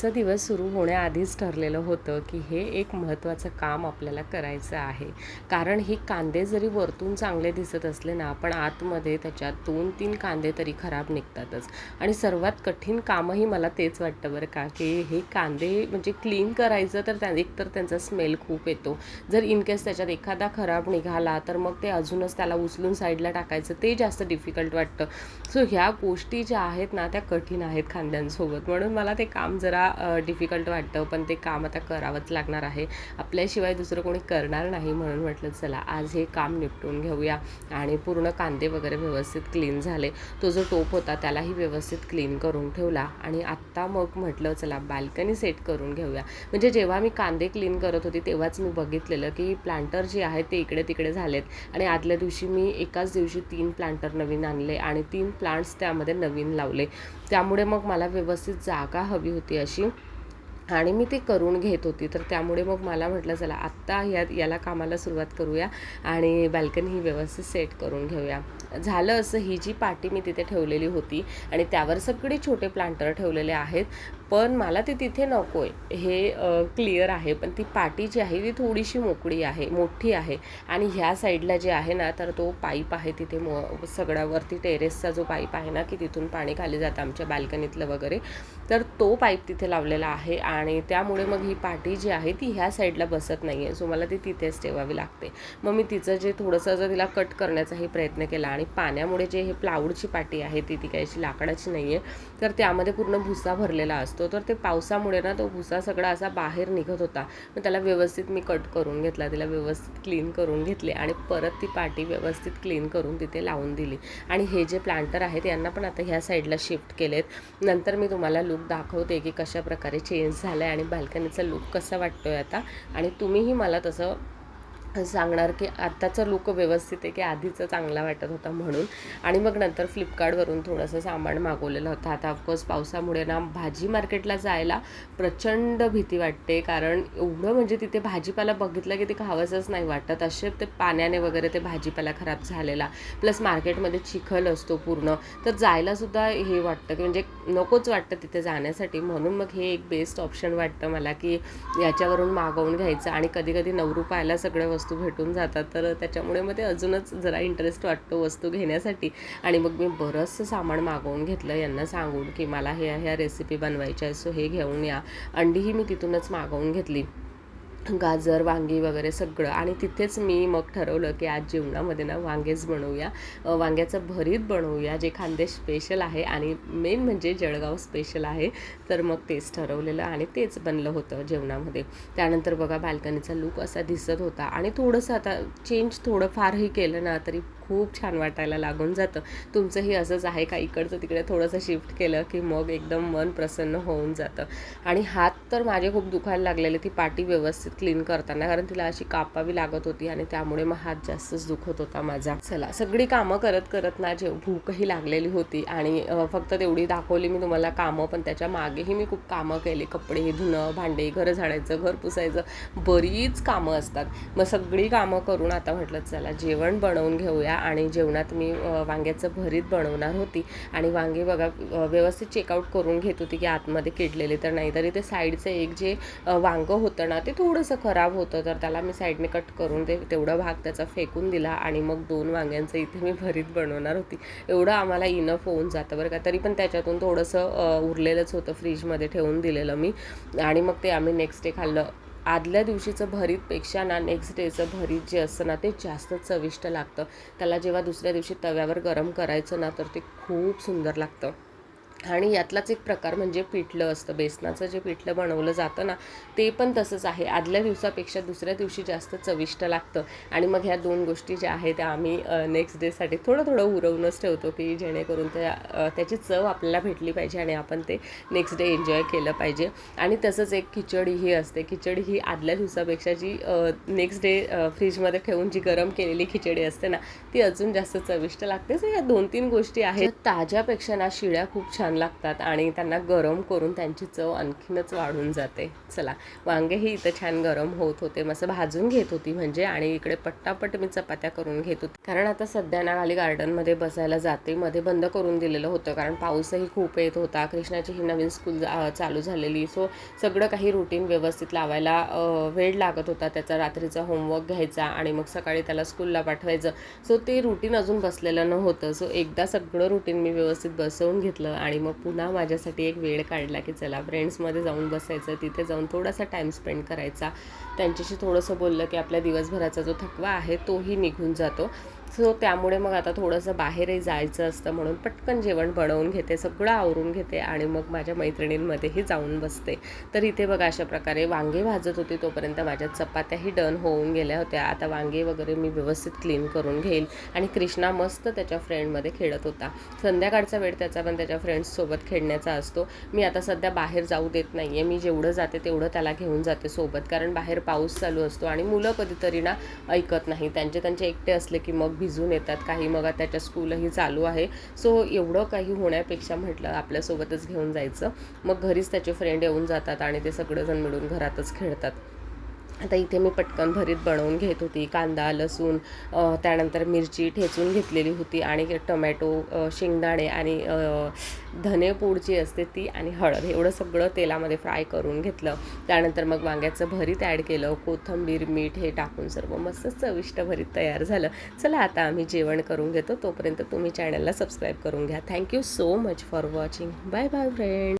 आजचा दिवस सुरू होण्याआधीच ठरलेलं होतं की हे एक महत्त्वाचं काम आपल्याला करायचं आहे. कारण ही कांदे जरी वरतून चांगले दिसत असले ना पण आतमध्ये त्याच्यात दोन तीन कांदे तरी खराब निघतातच. आणि सर्वात कठीण कामही मला तेच वाटतं बरं का की हे कांदे म्हणजे क्लीन करायचं तर त्या एकतर त्यांचा स्मेल खूप येतो. जर इन केस त्याच्यात एखादा खराब निघाला तर मग ते अजूनच त्याला उचलून साईडला टाकायचं. ते जास्त डिफिकल्ट वाटतं. सो ह्या गोष्टी ज्या आहेत ना त्या कठीण आहेत खांद्यांसोबत म्हणून मला ते काम जरा डिफिकल्ट वाटतं पण ते काम आता करावंच लागणार आहे. आपल्याशिवाय दुसरं कोणी करणार नाही म्हणून म्हटलं चला आज हे काम निपटून घेऊया. आणि पूर्ण कांदे वगैरे व्यवस्थित क्लीन झाले. तो जो टोप होता त्यालाही व्यवस्थित क्लीन करून ठेवला. आणि आत्ता मग म्हटलं चला बाल्कनी सेट करून घेऊया. म्हणजे जेव्हा मी कांदे क्लीन करत होती तेव्हाच मी बघितलेलं की प्लांटर जे आहेत ते इकडे तिकडे झालेत. आणि आदल्या दिवशी मी एकाच दिवशी तीन प्लांटर नवीन आणले. आणि तीन प्लांट्स त्यामध्ये नवीन लावले. त्यामुळे मग मला व्यवस्थित जागा हवी होती अशी. आणि मी ते करून घेत होती. तर त्यामुळे मग मला म्हटलं चला आत्ता या याला कामाला सुरुवात करूया आणि बाल्कनी ही व्यवस्थित सेट करून घेऊया. झालं असं ही जी पाटी मी तिथे ठेवलेली होती आणि त्यावर सगळे छोटे प्लांटर ठेवलेले आहेत पण मला ते तिथे नको आहे हे क्लिअर आहे पण ती पाटी जी आहे ती थोडीशी मोकळी आहे मोठी आहे आणि ह्या साईडला जे आहे ना तर तो पाईप आहे तिथे मो सगळ्यावरती टेरेसचा जो पाईप आहे ना की तिथून पाणी खाली जातं आमच्या बाल्कनीतलं वगैरे तर तो पाईप तिथे लावलेला आहे आणि त्यामुळे मग ही पाटी जी आहे ती ह्या साईडला बसत नाही आहे सो मला ती तिथेच ठेवावी लागते. मग मी तिचं जे थोडंसं जर तिला कट करण्याचाही प्रयत्न केला आणि पाण्यामुळे जे हे प्लाऊडची पाटी आहे ती ती काय अशी लाकडाची नाही आहे तर त्यामध्ये पूर्ण भुसा भरलेला असतो. तर ते पावसामुळे ना तो भुसा सगळा असा बाहेर निघत होता. मग त्याला व्यवस्थित मी कट करून घेतला. तिला व्यवस्थित क्लीन करून घेतले आणि परत ती पाटी व्यवस्थित क्लीन करून तिथे लावून दिली. आणि हे जे प्लांटर आहेत यांना पण आता ह्या साईडला शिफ्ट केलेत. नंतर मी तुम्हाला लुक दाखवते की कशा प्रकारे चेंज झाला आहे आणि बाल्कनीचा लुक कसा वाटतो आहे आता. आणि तुम्हीही मला तसं सांगणार की आत्ताचं लुक व्यवस्थित आहे की आधीचा चांगला वाटत होता म्हणून. आणि मग नंतर फ्लिपकार्टवरून थोडंसं सामान मागवलेलं होतं. आता ऑफकोर्स पावसामुळे ना भाजी मार्केटला जायला प्रचंड भीती वाटते. कारण एवढं म्हणजे तिथे भाजीपाला बघितलं की ते खावंसंच नाही वाटत. असे ते पाण्याने वगैरे ते भाजीपाला खराब झालेला. प्लस मार्केटमध्ये चिखल असतो पूर्ण. तर जायलासुद्धा हे वाटतं की म्हणजे नकोच वाटतं तिथे जाण्यासाठी. म्हणून मग हे एक बेस्ट ऑप्शन वाटतं मला की याच्यावरून मागवून घ्यायचं. आणि कधी कधी नऊ रुपयाला सगळं वस्तू भेटून जातात. तर त्याच्यामुळे मग ते अजूनच जरा इंटरेस्ट वाटतो वस्तू घेण्यासाठी. आणि मग मी बरंचसं सामान मागवून घेतलं. यांना सांगून की मला ह्या ह्या रेसिपी बनवायच्या आहे सो हे घेऊन या. अंडीही मी तिथूनच मागवून घेतली. गाजर वांगी वगैरे सगळं. आणि तिथेच मी मग ठरवलं की आज जेवणामध्ये ना वांगेच बनवूया. वांग्याचं भरीत बनवूया जे खानदेश स्पेशल आहे आणि मेन म्हणजे जळगाव स्पेशल आहे. तर मग तेच ठरवलेलं आणि तेच बनलं होतं जेवणामध्ये. त्यानंतर बघा बाल्कनीचा लुक असा दिसत होता. आणि थोडंसं आता चेंज थोडं फारही केलं ना तरी खूप छान वाटायला लागून जातं. तुमचंही असंच आहे का इकडचं तिकडे थोडंसं शिफ्ट केलं की मग एकदम मन प्रसन्न होऊन जातं. आणि हात तर माझे खूप दुखायला लागलेले ती पाटी व्यवस्थित क्लीन करताना कारण तिला अशी कापावी लागत होती आणि त्यामुळे मग हात जास्तच दुखत होता माझा. चला सगळी कामं करत करत ना जे भूकही लागलेली होती आणि फक्त तेवढी दाखवली मी तुम्हाला कामं पण त्याच्या मागेही मी खूप कामं केली. कपडे धुणं भांडे घर झाडायचं घर पुसायचं बरीच कामं असतात. मग सगळी कामं करून आता म्हटलं चला जेवण बनवून घेऊया. आणि जेवणात मी वांग्याचं भरीत बनवणार होती. आणि वांगे बघा व्यवस्थित चेकआउट करून घेत होती की आतमध्ये किडलेले तर नाही. तरी ते साईडचं एक जे वांगं होतं ना ते थोडंसं खराब होतं. तर त्याला मी साईडने कट करून ते तेवढा भाग त्याचा फेकून दिला आणि मग दोन वांग्यांचं इथे मी भरीत बनवणार होती. एवढं आम्हाला इनफ होऊन जातं बरं का. तरी पण त्याच्यातून थोडंसं उरलेलंच होतं फ्रीजमध्ये ठेवून दिलेलं मी. आणि मग ते आम्ही नेक्स्ट डे खाल्लं. आदल्या दिवशीचं भरीतपेक्षा ना नेक्स्ट डेचं भरीत जे असतं ना ते जास्त चविष्ट लागतं. त्याला जेव्हा दुसऱ्या दिवशी तव्यावर गरम करायचं ना तर ते खूप सुंदर लागतं. आणि यातलाच एक प्रकार म्हणजे पिठलं असतं. बेसनाचं जे पिठलं बनवलं जातं ना ते पण तसंच आहे. आदल्या दिवसापेक्षा दुसऱ्या दिवशी जास्त चविष्ट लागतं. आणि मग ह्या दोन गोष्टी ज्या आहेत त्या आम्ही नेक्स्ट डेसाठी थोडं थोडं उरवूनच ठेवतो की जेणेकरून त्या त्याची चव आपल्याला भेटली पाहिजे आणि आपण ते नेक्स्ट डे एन्जॉय केलं पाहिजे. आणि तसंच एक खिचडी ही असते. खिचडी ही आदल्या दिवसापेक्षा जी नेक्स्ट डे फ्रीजमध्ये ठेवून जी गरम केलेली खिचडी असते ना ती अजून जास्त चविष्ट लागते. सो या दोन तीन गोष्टी आहेत. ताज्यापेक्षा ना शिळ्या खूप छान छान लागतात आणि त्यांना गरम करून त्यांची चव आणखीनच वाढून जाते. चला वांगेही इथं छान गरम होत होते. मस्त भाजून घेत होती म्हणजे आणि इकडे पट्टापट मी चपात्या करून घेत होती. कारण आता सध्या ना खाली गार्डनमध्ये बसायला जाते. मध्ये बंद करून दिलेलं होतं कारण पाऊसही खूप येत होता. कृष्णाची ही नवीन स्कूल चालू झालेली. सो सगळं काही रुटीन व्यवस्थित लावायला वेळ लागत होता. त्याचा रात्रीचा होमवर्क घ्यायचा आणि मग सकाळी त्याला स्कूलला पाठवायचं. सो ते रुटीन अजून बसलेलं नव्हतं. सो एकदा सगळं रुटीन मी व्यवस्थित बसवून घेतलं आणि मग पुन्हा माझ्यासाठी एक वेळ काढला की चला फ्रेंड्समध्ये जाऊन बसायचं तिथे जाऊन थोडासा टाईम स्पेंड करायचा. त्यांच्याशी थोडंसं बोललं की आपल्या दिवसभराचा जो थकवा आहे तोही निघून जातो. सो त्यामुळे मग आता थोडंसं बाहेरही जायचं असतं म्हणून पटकन जेवण बनवून घेते सगळं आवरून घेते आणि मग माझ्या मैत्रिणींमध्येही जाऊन बसते. तर इथे बघा अशा प्रकारे वांगे भाजत होती तोपर्यंत माझ्या चपात्याही डन होऊन गेल्या होत्या. आता वांगे वगैरे मी व्यवस्थित क्लीन करून घेईल आणि कृष्णा मस्त त्याच्या फ्रेंडमध्ये खेळत होता. संध्याकाळचा वेळ त्याचा पण त्याच्या फ्रेंड्ससोबत खेळण्याचा असतो. मी आता सध्या बाहेर जाऊ देत नाही आहे मी जेवढं जाते तेवढं त्याला घेऊन जाते सोबत. कारण बाहेर पाऊस चालू असतो आणि मुलं कधीतरी ना ऐकत नाही. त्यांचे त्यांचे एकटे असले की मग भिजून येतात काही. मग त्याच्या स्कूलही चालू आहे. सो एवढं काही होण्यापेक्षा म्हटलं आपल्यासोबतच घेऊन जायचं. मग घरीच त्याचे फ्रेंड येऊन जातात आणि ते सगळेजण मिळून घरातच खेळतात. आता इथे मी पटकन भरीत बनवून घेत होती. कांदा लसूण त्यानंतर मिरची ठेचून घेतलेली होती आणि टोमॅटो शेंगदाणे आणि धने धनेपूड जी असते ती आणि हळद एवढं सगळं तेलामध्ये फ्राय करून घेतलं. त्यानंतर मग वांग्याचं भरीत ॲड केलं. कोथिंबीर मीठ हे टाकून सर्व मस्त चविष्ट भरीत तयार झालं. चला आता आम्ही जेवण करून घेतो. तोपर्यंत तुम्ही चॅनलला सबस्क्राईब करून घ्या. Thank you so much for watching. Bye bye friend.